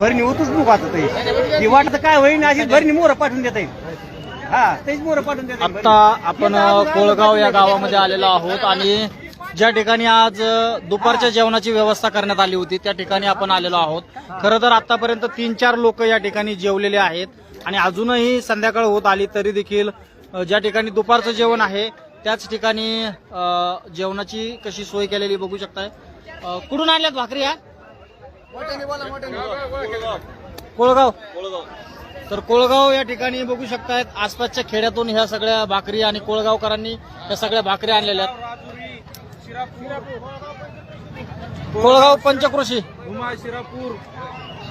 भरणी होतच बुक वाचत ती. वाटत काय होईन अशी भरणी मोर पाठवून देता येईल हा तेच मोर पाठवून देता येईल. आता आपण कोळगाव या गावामध्ये आलेलो आहोत आणि ज्या ठिकाणी आज दुपारच्या जेवणाची व्यवस्था करण्यात आली होती त्या ठिकाणी आपण आलेलो आहोत. खरं तर आतापर्यंत तीन चार लोक या ठिकाणी जेवलेले आहेत आणि अजूनही संध्याकाळ होत आली तरी देखील ज्या ठिकाणी दुपारचं जेवण आहे त्याच ठिकाणी जेवणाची कशी सोय केलेली बघू शकताय. कुठून आणल्यात भाकरी या कोळगाव. तर कोळगाव या ठिकाणी बघू शकतायत आसपासच्या खेड्यातून ह्या सगळ्या भाकरी आणि कोळगावकरांनी या सगळ्या भाकरी आणलेल्या आहेत. कोळगाव पंचकृषी.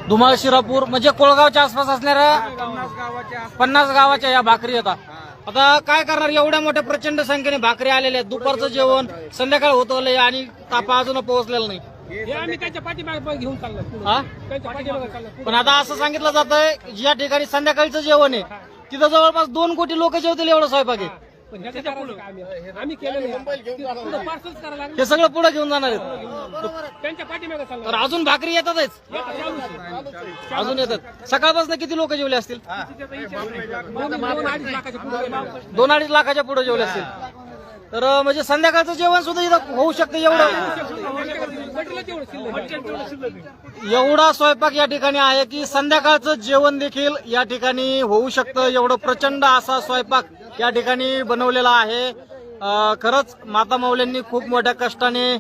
धुमाळ शिरापूर म्हणजे कोळगावच्या आसपास असणाऱ्या पन्नास गावाच्या या भाकरी येतात आता काय करणार? एवढ्या मोठ्या प्रचंड संख्येने भाकरी आलेल्या आहेत. दुपारचं जेवण संध्याकाळ होत आलंय आणि तापा अजून पोहोचलेला नाही. हे आम्ही त्यांच्या पाठीमागे घेऊन चाललो. हा? त्यांच्या पाठीमागे चाललो. पण आता असं सांगितलं जात आहे ज्या ठिकाणी संध्याकाळचं जेवण आहे तिथं जवळपास दोन कोटी लोक जेवतील एवढं स्वयंपाक आहे. पण ह्याच्या पुढं? आम्ही आम्ही केलं नाही. पुढं पार्सल्स करायला लागलं. हे सगळं पुढे घेऊन जाणार आहेत. त्यांच्या पाठीमागे चाललो. तर अजून भाकरी येतातच. अजून येतात. सकाळपासून किती लोक जेवले असतील. दोन अडीच लाखाच्या पुढे जेवले असतील. तर म्हणजे संध्याकाळचं जेवण सुद्धा इथं होऊ शकतं एवढं. एवढा स्वयंपाक या ठिकाणी आहे की संध्याकाळचं जेवण देखील या ठिकाणी होऊ शकतं. एवढं प्रचंड असा स्वयंपाक या ठिकाणी बनवलेला आहे. खरंच माता माऊल्यांनी खूप मोठ्या कष्टाने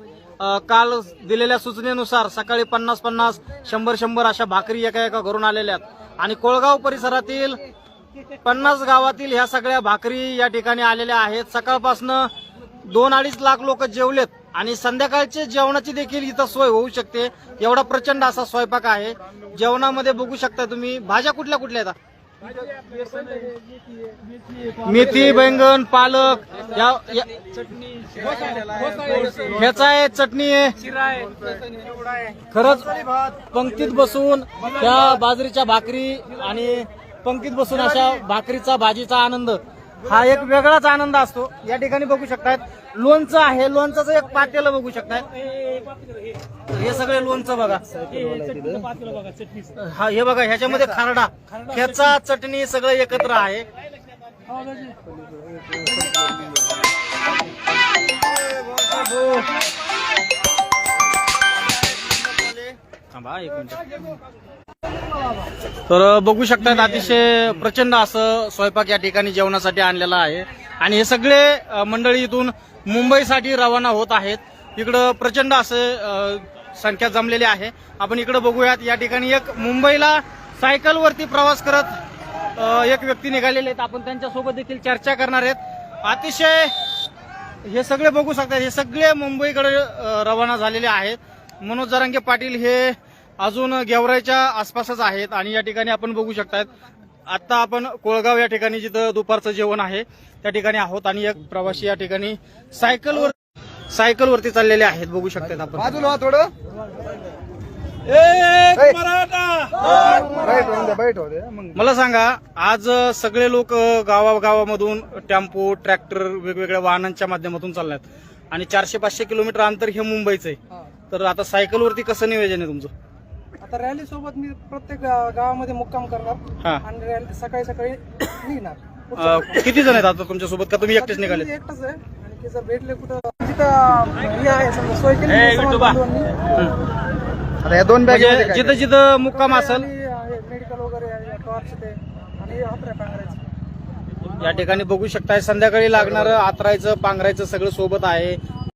काल दिलेल्या सूचनेनुसार सकाळी पन्नास पन्नास शंभर शंभर अशा भाकरी एका एका घरून आलेल्या आहेत. आणि कोळगाव परिसरातील पन्नास गावातील ह्या सगळ्या भाकरी या ठिकाणी आलेल्या आहेत. सकाळपासनं दोन अडीच लाख लोक जेवलेत आणि संध्याकाळचे जेवणाची देखील इथं सोय होऊ शकते. एवढा प्रचंड असा स्वयंपाक आहे. जेवणामध्ये बघू शकता तुम्ही भाज्या कुठल्या कुठल्या आहेत? मेथी बैंगन पालक या- ह्याचा आहे चटणी आहे. खरंच पंक्तीत बसून त्या बाजरीच्या भाकरी आणि पंक्तीत बसून अशा भाकरीचा भाजीचा आनंद हा एक वेगळाच आनंद असतो. या ठिकाणी बघू शकतात लोणचं आहे. लोणचं एक पातेलं बघू शकतात हे सगळे लोणचं बघा. हा हे बघा ह्याच्यामध्ये खारडा. ह्याचा चटणी सगळं एकत्र आहे. थांबा एक मिनिट. तर बघू शकतात अतिशय प्रचंड असं स्वयंपाक या ठिकाणी जेवणासाठी आणलेला आहे. आणि हे सगळे मंडळी इथून मुंबईसाठी रवाना होत आहेत. इकडं प्रचंड असे संख्या जमलेली आहे. आपण इकडं बघूयात या ठिकाणी एक मुंबईला सायकलवरती प्रवास करत एक व्यक्ती निघालेले आहेत. आपण त्यांच्यासोबत देखील चर्चा करणार आहेत. अतिशय हे सगळे बघू शकतात हे सगळे मुंबईकडे रवाना झालेले आहेत. मनोज जरांगे पाटील हे अजून गेवराईच्या आसपासच आहेत आणि या ठिकाणी आपण बघू शकतात आता आपण कोळगाव या ठिकाणी जिथं दुपारचं जेवण आहे त्या ठिकाणी आहोत आणि एक प्रवासी या ठिकाणी सायकलवर सायकलवरती चाललेले आहेत बघू शकतात आपण. बाजूला व्हा थोडं. मला सांगा आज सगळे लोक गावागावामधून टेम्पो ट्रॅक्टर वेगवेगळ्या वाहनांच्या माध्यमातून चालल्यात. आणि चारशे पाचशे किलोमीटर अंतर हे मुंबईचं आहे. तर आता सायकलवरती कसं नियोजन आहे तुमचं? आता रॅली सोबत मी प्रत्येक गा- गावामध्ये मुक्काम करणार. हा. आणि रॅली सकाळी सकाळी निघणार अं, किती जण आहेत आता तुमच्यासोबत? का तुम्ही एकटेच निघाले मी एकटाच आहे. आणि ते जर भेटले कुठं जिथं हे आहे समजा सोय केली आहे समाज बांधवांनी. आता या दोन बॅग म्हणजे जिथं जिथं मुक्काम असेल. आणि मेडिकल वगैरे आहे टॉर्च ते. आणि हातऱ्या पांघरायचे. या ठिकाणी बघू शकताय संध्याकाळी लागणारं आतरायचं पांघरायचं सगळं सोबत आहे.